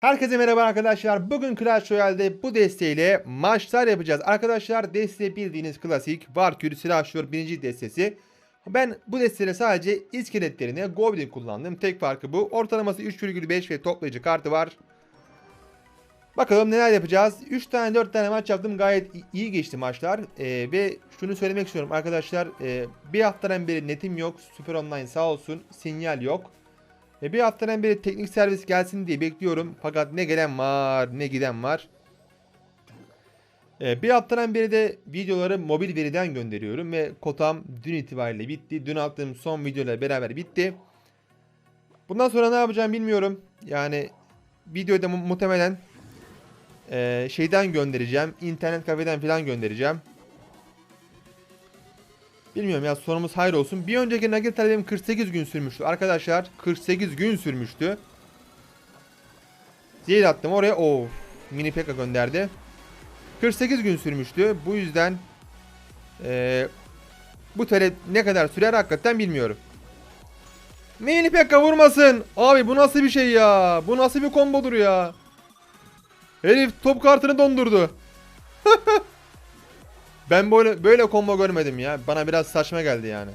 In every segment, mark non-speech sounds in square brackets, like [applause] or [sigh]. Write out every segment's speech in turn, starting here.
Herkese merhaba arkadaşlar. Bugün Clash Royale'de bu desteğiyle maçlar yapacağız. Arkadaşlar deste bildiğiniz klasik Valkyrie Silahşör birinci destesi. Ben bu desteyle sadece iskeletlerine Goblin kullandım. Tek farkı bu. Ortalaması 3,5 ve toplayıcı kartı var. Bakalım neler yapacağız. 3 tane 4 tane maç yaptım. Gayet iyi geçti maçlar. Ee, ve şunu söylemek istiyorum arkadaşlar. E, bir haftadan beri netim yok. Super Online sağ olsun. Sinyal yok. E bir haftadan beri teknik servis gelsin diye bekliyorum. Fakat ne gelen var ne giden var. E bir haftadan beri de videoları mobil veriden gönderiyorum. Ve kotam dün itibariyle bitti. Dün attığım son videoyla beraber bitti. Bundan sonra ne yapacağım bilmiyorum. Yani videoyu da mu- muhtemelen e, şeyden göndereceğim. internet kafeden falan göndereceğim. Bilmiyorum ya sonumuz hayır olsun. Bir önceki nugget talebim 48 gün sürmüştü. Arkadaşlar 48 gün sürmüştü. Zehir attım oraya. Of. Mini Pekka gönderdi. 48 gün sürmüştü. Bu yüzden eee, bu talep ne kadar sürer hakikaten bilmiyorum. Mini Pekka vurmasın. Abi bu nasıl bir şey ya? Bu nasıl bir kombodur ya? Herif top kartını dondurdu. [laughs] Ben böyle böyle combo görmedim ya. Bana biraz saçma geldi yani.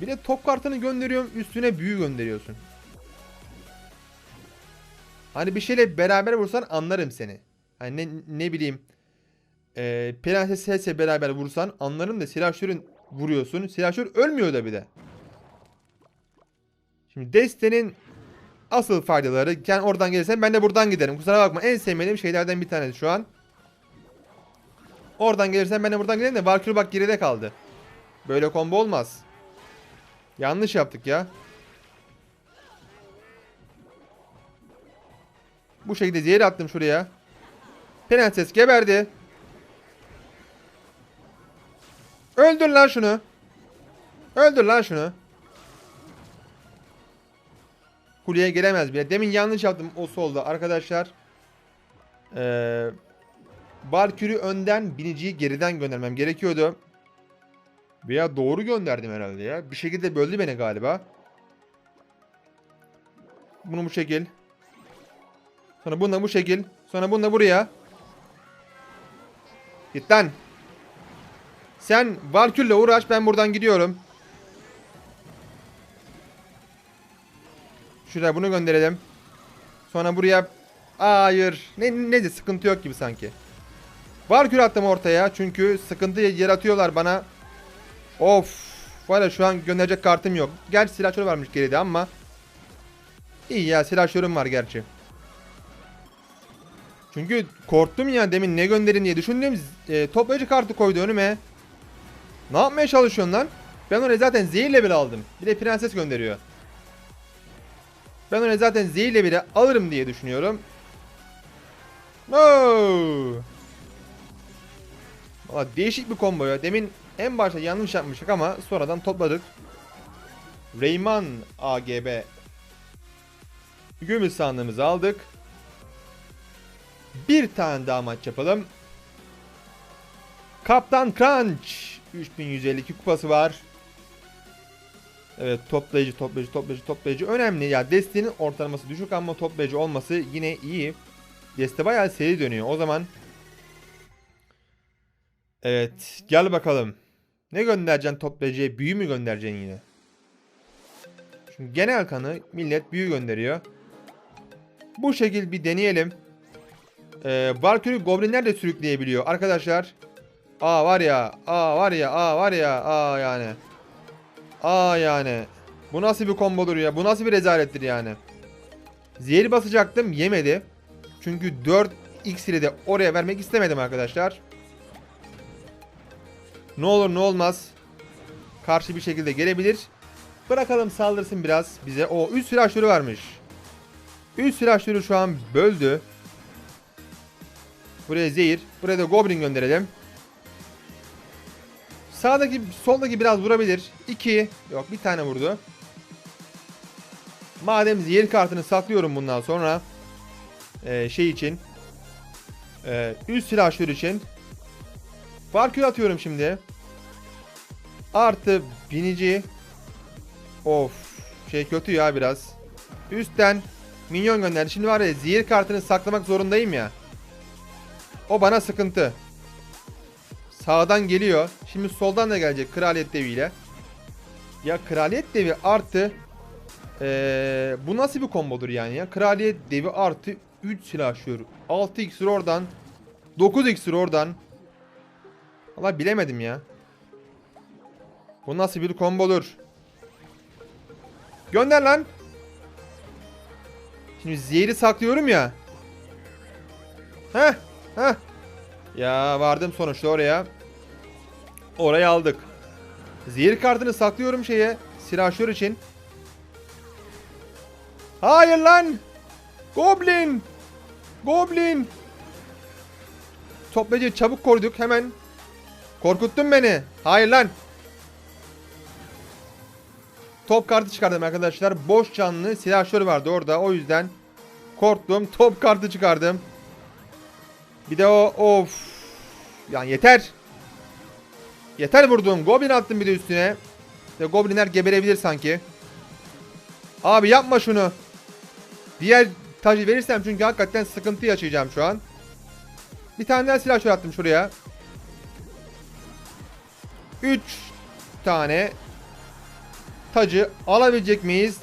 Bir de top kartını gönderiyorum üstüne büyü gönderiyorsun. Hani bir şeyle beraber vursan anlarım seni. Hani ne, ne bileyim. E, Prenses Hesse beraber vursan anlarım da silahşörün vuruyorsun. Silahşör ölmüyor da bir de. Şimdi destenin asıl faydaları. Yani oradan gelirsen ben de buradan giderim. Kusura bakma en sevmediğim şeylerden bir tanesi şu an. Oradan gelirsen ben de buradan giderim de Valkyrie bak geride kaldı. Böyle combo olmaz. Yanlış yaptık ya. Bu şekilde zehir attım şuraya. Prenses geberdi. Öldür lan şunu. Öldür lan şunu. Kuleye gelemez bile. Demin yanlış yaptım o solda arkadaşlar. Eee... Valkyrie önden biniciyi geriden göndermem gerekiyordu. Veya doğru gönderdim herhalde ya. Bir şekilde böldü beni galiba. Bunu bu şekil. Sonra bununla bu şekil. Sonra bununla buraya. Git lan. Sen Valkyrie'le uğraş ben buradan gidiyorum. Şuraya bunu gönderelim. Sonra buraya Hayır. Ne neydi sıkıntı yok gibi sanki. Valkür attım ortaya çünkü sıkıntı yaratıyorlar bana. Of. Var ya şu an gönderecek kartım yok. Gerçi silahşörü varmış geride ama. İyi ya silahşörüm var gerçi. Çünkü korktum ya demin ne gönderin diye düşündüm. E, toplayıcı kartı koydu önüme. Ne yapmaya çalışıyorsun lan? Ben oraya zaten zehirle bile aldım. Bir de prenses gönderiyor. Ben oraya zaten zehirle bile alırım diye düşünüyorum. No. Valla değişik bir combo ya. Demin en başta yanlış yapmıştık ama sonradan topladık. Rayman AGB Gümüş sandığımızı aldık. Bir tane daha maç yapalım. Kaptan Crunch 3152 kupası var. Evet toplayıcı toplayıcı toplayıcı toplayıcı önemli ya destenin ortalaması düşük ama toplayıcı olması yine iyi. Deste bayağı seri dönüyor. O zaman Evet. Gel bakalım. Ne göndereceksin toplayıcıya? Büyü mü göndereceksin yine? Şimdi genel kanı millet büyü gönderiyor. Bu şekil bir deneyelim. Ee, Valkyrie Goblinler de sürükleyebiliyor. Arkadaşlar. Aa var ya. Aa var ya. Aa var ya. Aa yani. Aa yani. Bu nasıl bir kombodur ya? Bu nasıl bir rezalettir yani? Zehir basacaktım. Yemedi. Çünkü 4 iksiri de oraya vermek istemedim arkadaşlar. Ne olur ne olmaz. Karşı bir şekilde gelebilir. Bırakalım saldırsın biraz bize. O 3 silahşörü varmış. 3 silahşörü şu an böldü. Buraya zehir. Buraya da goblin gönderelim. Sağdaki soldaki biraz vurabilir. 2. Yok bir tane vurdu. Madem zehir kartını saklıyorum bundan sonra. Ee, şey için. Ee, üst silahşör için. Valkyrie atıyorum şimdi. Artı binici. Of. Şey kötü ya biraz. Üstten minyon gönderdi. Şimdi var ya zehir kartını saklamak zorundayım ya. O bana sıkıntı. Sağdan geliyor. Şimdi soldan da gelecek kraliyet deviyle. Ya kraliyet devi artı ee, bu nasıl bir kombodur yani ya? Kraliyet devi artı 3 silahşör. 6 iksir oradan. 9 iksir oradan. Valla bilemedim ya. Bu nasıl bir kombodur? Gönder lan. Şimdi zehri saklıyorum ya. Heh. Heh. Ya vardım sonuçta oraya. Orayı aldık. Zehir kartını saklıyorum şeye. Silahşör için. Hayır lan. Goblin. Goblin. Toplayıcı çabuk koruduk hemen. Korkuttun beni. Hayır lan. Top kartı çıkardım arkadaşlar. Boş canlı silahşör vardı orada. O yüzden korktum. [laughs] Top kartı çıkardım. Bir de o of. Yani yeter. Yeter vurdum. Goblin attım bir de üstüne. Ve goblinler geberebilir sanki. Abi yapma şunu. Diğer tacı verirsem çünkü hakikaten sıkıntı yaşayacağım şu an. Bir tane daha silah attım şuraya. 3 tane tacı alabilecek miyiz?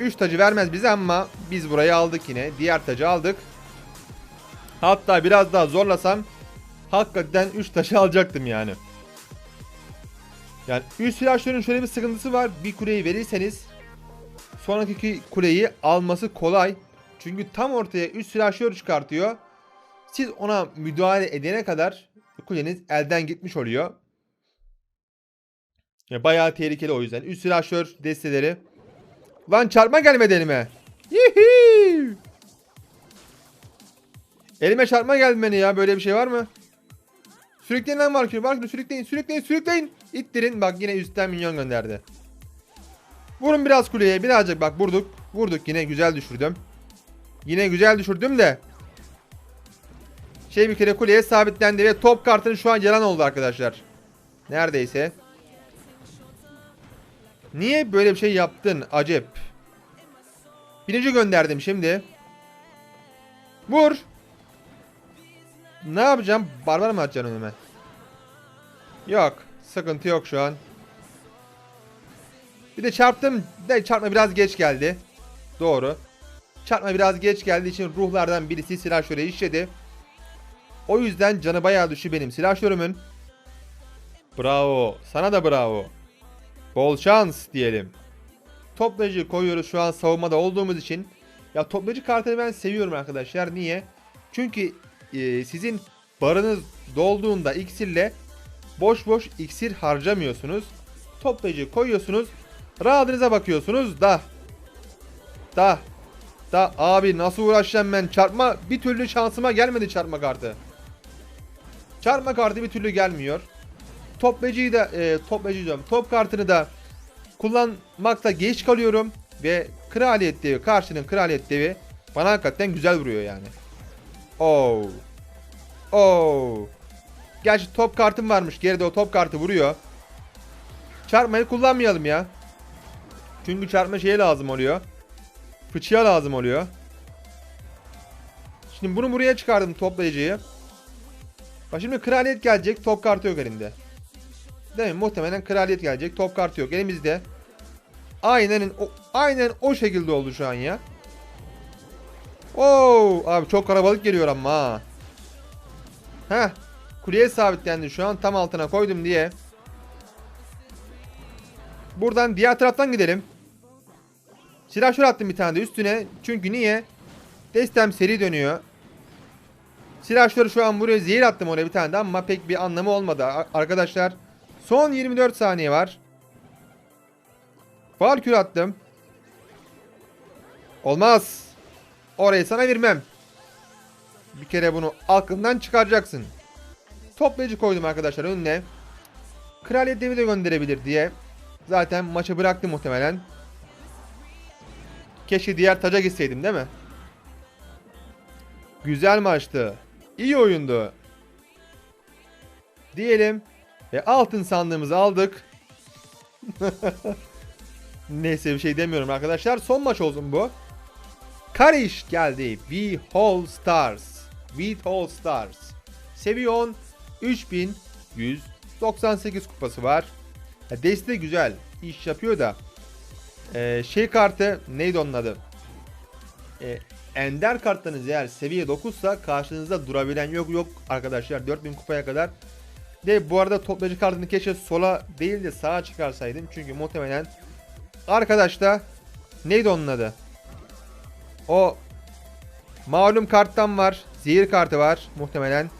3 tacı vermez bize ama biz burayı aldık yine. Diğer tacı aldık. Hatta biraz daha zorlasam hakikaten 3 taşı [laughs] alacaktım yani. Yani 3 silahşörün şöyle bir sıkıntısı var. Bir kuleyi verirseniz sonraki kuleyi alması kolay. Çünkü tam ortaya 3 silahşör çıkartıyor. Siz ona müdahale edene kadar kuleniz elden gitmiş oluyor. Ya bayağı tehlikeli o yüzden. 3 silahşör desteleri. Lan çarpma gelmedi elime. Yihi! Elime çarpma geldi beni ya. Böyle bir şey var mı? Sürükleyin lan Markür. Markür sürükleyin. Sürükleyin. Sürükleyin. İttirin. Bak yine üstten minyon gönderdi. Vurun biraz kuleye. Birazcık bak vurduk. Vurduk yine güzel düşürdüm. Yine güzel düşürdüm de. Şey bir kere kuleye sabitlendi ve top kartının şu an yalan oldu arkadaşlar. Neredeyse. Niye böyle bir şey yaptın acep? Birinci gönderdim şimdi. Vur. Ne yapacağım? Barbar mı atacaksın önüme? Yok. Sıkıntı yok şu an. Bir de çarptım. De çarpma biraz geç geldi. Doğru. Çarpma biraz geç geldiği için ruhlardan birisi silahşöre işledi. O yüzden canı bayağı düşü benim silahşörümün. Bravo. Sana da bravo. Bol şans diyelim. Toplayıcı koyuyoruz şu an savunmada olduğumuz için. Ya toplayıcı kartını ben seviyorum arkadaşlar. Niye? Çünkü e, sizin barınız dolduğunda iksirle boş boş iksir harcamıyorsunuz. Toplayıcı koyuyorsunuz. Rahatınıza bakıyorsunuz da. Da. Da abi nasıl uğraşacağım ben çarpma bir türlü şansıma gelmedi çarpma kartı. Çarpma kartı bir türlü gelmiyor. Toplayıcıyı da e, toplayıcı diyorum. Top kartını da kullanmakta geç kalıyorum ve kraliyet devi karşının kraliyet devi bana hakikaten güzel vuruyor yani. Oh. Oh. Gerçi top kartım varmış. Geride o top kartı vuruyor. Çarpmayı kullanmayalım ya. Çünkü çarpma şeye lazım oluyor. Fıçıya lazım oluyor. Şimdi bunu buraya çıkardım toplayıcıyı. Bak şimdi kraliyet gelecek. Top kartı yok elinde. Değil mi? Muhtemelen kraliyet gelecek. Top kartı yok elimizde. Aynen o, aynen o şekilde oldu şu an ya. Oo, abi çok karabalık geliyor ama ha. Heh. Kuleye sabitlendi şu an tam altına koydum diye. Buradan diğer taraftan gidelim. Silah şöyle attım bir tane de üstüne. Çünkü niye? Destem seri dönüyor. Silahşörü şu an buraya zehir attım oraya bir tane de ama pek bir anlamı olmadı arkadaşlar. Son 24 saniye var. Valkür attım. Olmaz. Orayı sana vermem. Bir kere bunu aklından çıkaracaksın. Toplayıcı koydum arkadaşlar önüne. Kraliyet devi de gönderebilir diye. Zaten maçı bıraktı muhtemelen. Keşke diğer taca gitseydim değil mi? Güzel maçtı. İyi oyundu. Diyelim. Ve altın sandığımızı aldık. [laughs] Neyse bir şey demiyorum arkadaşlar. Son maç olsun bu. Karish geldi. We All Stars. We All Stars. Seviye 10. 3198 kupası var. Ya deste güzel. iş yapıyor da. Ee, şey kartı neydi onun adı? Ee, Ender kartlarınız eğer seviye 9 sa karşınızda durabilen yok yok arkadaşlar 4000 kupaya kadar. De bu arada toplayıcı kartını keşke sola değil de sağa çıkarsaydım. Çünkü muhtemelen arkadaşta neydi onun adı? O malum karttan var. Zehir kartı var muhtemelen.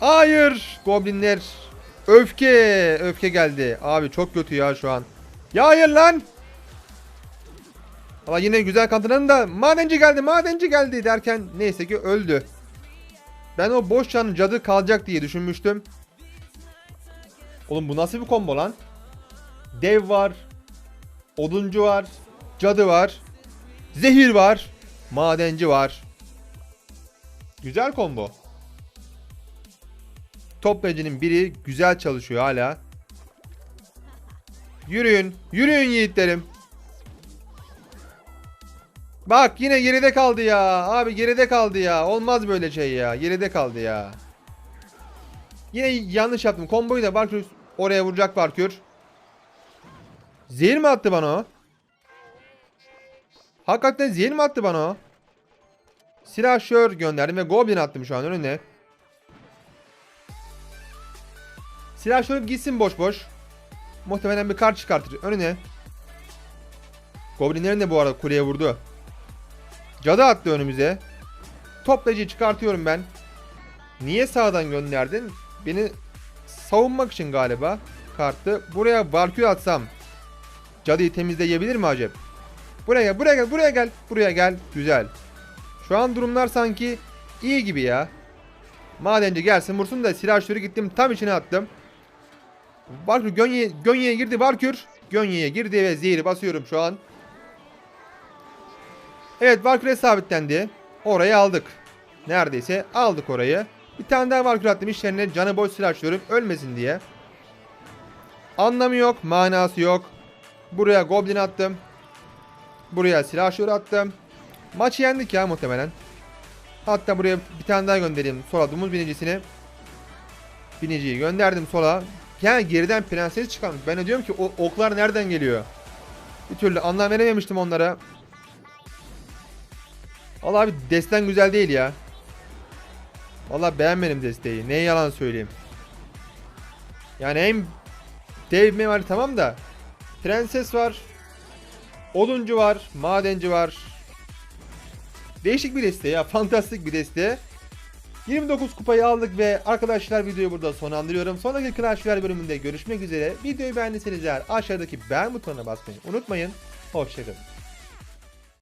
Hayır. Goblinler. Öfke. Öfke geldi. Abi çok kötü ya şu an. Ya hayır lan. Ama yine güzel kantıların da madenci geldi madenci geldi derken neyse ki öldü. Ben o boş canın cadı kalacak diye düşünmüştüm. Oğlum bu nasıl bir combo lan? Dev var. Oduncu var. Cadı var. Zehir var. Madenci var. Güzel combo. Toplayıcının biri güzel çalışıyor hala. Yürüyün. Yürüyün yiğitlerim. Bak yine geride kaldı ya. Abi geride kaldı ya. Olmaz böyle şey ya. Geride kaldı ya. Yine yanlış yaptım. Komboyu da Barkür oraya vuracak Barkür. Zehir mi attı bana o? Hakikaten zehir mi attı bana o? Silahşör gönderdim ve Goblin attım şu an önüne. Silahşör gitsin boş boş. Muhtemelen bir kart çıkartır önüne. Goblinlerin de bu arada kuleye vurdu. Cadı attı önümüze. Toplayıcıyı çıkartıyorum ben. Niye sağdan gönderdin? Beni savunmak için galiba kartı. Buraya Valkür atsam cadıyı temizleyebilir mi acaba? Buraya gel, buraya gel, buraya gel, buraya gel. Güzel. Şu an durumlar sanki iyi gibi ya. Madenci gelsin vursun da silahşörü gittim tam içine attım. Valkür Gönye, Gönye'ye girdi Valkür. Gönye'ye girdi ve zehri basıyorum şu an. Evet Valkyrie sabitlendi. Orayı aldık. Neredeyse aldık orayı. Bir tane daha Valkyrie attım işlerine canı boş silah açıyorum ölmesin diye. Anlamı yok, manası yok. Buraya Goblin attım. Buraya silahşör attım. Maçı yendik ya muhtemelen. Hatta buraya bir tane daha göndereyim. Sola domuz binicisini. Biniciyi gönderdim sola. Yani geriden prenses çıkarmış. Ben de diyorum ki o oklar nereden geliyor? Bir türlü anlam verememiştim onlara. Valla abi desten güzel değil ya. Valla beğenmedim desteği. Neye yalan söyleyeyim. Yani hem dev var tamam da prenses var. Oduncu var. Madenci var. Değişik bir deste ya. [laughs] Fantastik bir deste. 29 kupayı aldık ve arkadaşlar videoyu burada sonlandırıyorum. Sonraki Clash bölümünde görüşmek üzere. Videoyu beğendiyseniz eğer aşağıdaki beğen butonuna basmayı unutmayın. Hoşçakalın.